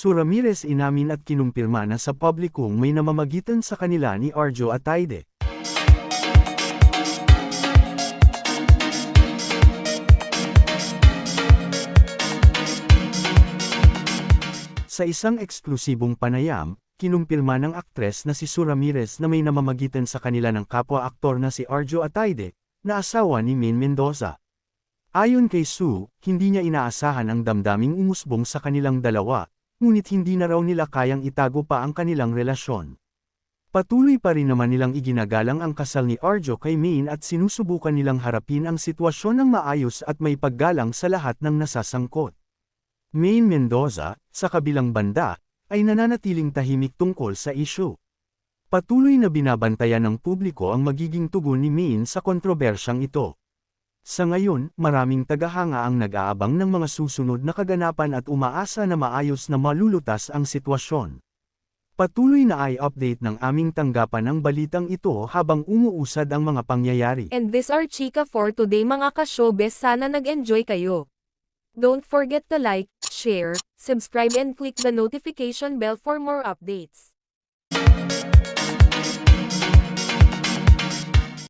Su Ramirez inamin at kinumpirma na sa publikong may namamagitan sa kanila ni Arjo Ataide. Sa isang eksklusibong panayam, kinumpirma ng aktres na si Su Ramirez na may namamagitan sa kanila ng kapwa-aktor na si Arjo Ataide, na asawa ni Maine Mendoza. Ayon kay Sue, hindi niya inaasahan ang damdaming umusbong sa kanilang dalawa, ngunit hindi na raw nila kayang itago pa ang kanilang relasyon. Patuloy pa rin naman nilang iginagalang ang kasal ni Arjo kay Maine at sinusubukan nilang harapin ang sitwasyon ng maayos at may paggalang sa lahat ng nasasangkot. Maine Mendoza, sa kabilang banda, ay nananatiling tahimik tungkol sa isyu. Patuloy na binabantayan ng publiko ang magiging tugon ni Maine sa kontrobersyang ito. Sa ngayon, maraming tagahanga ang nag-aabang ng mga susunod na kaganapan at umaasa na maayos na malulutas ang sitwasyon. Patuloy na i-update ng aming tanggapan ang balitang ito habang umuusad ang mga pangyayari. And this are Chika for today mga ka-showbiz sana nag-enjoy kayo. Don't forget to like, share, subscribe and click the notification bell for more updates.